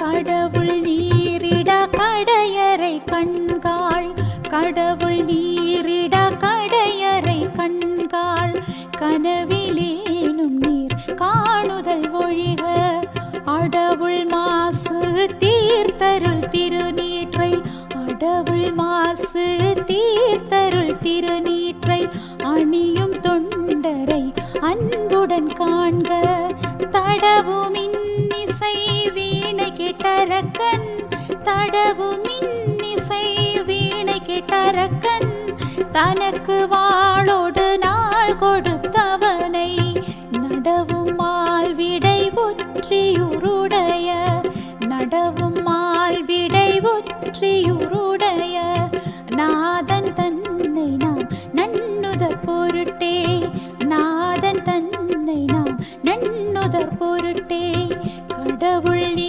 கடவுள் நீரிட கடையறை கண்காள். கடவுள் நீரிட கடையறை கண்காள். கனவிலேனும் நீர் காணுதல் ஒழிக. அடவுள் மாசு தீர்த்தருள் திருநீற்றை. அடவுள் மாசு தீர்த்தருள் திருநீற்றை. அணியும் தொண்டரை அன்புடன் காண்க. கேட்டரக்கன் தடவு மின்னிசை வீணை கேட்டரக்கன் தனக்கு வாளோடு நாள் கொடுத்தவனை நடவும் மால் விடை ஒற்றியுருடைய நடவும் மால் விடை ஒற்றியுருடைய. நாதன் தன்னை நாம் நன்னுத பொருட்டே நாதன் தன்னை நாம் நன்னுதற் பொருட்டே.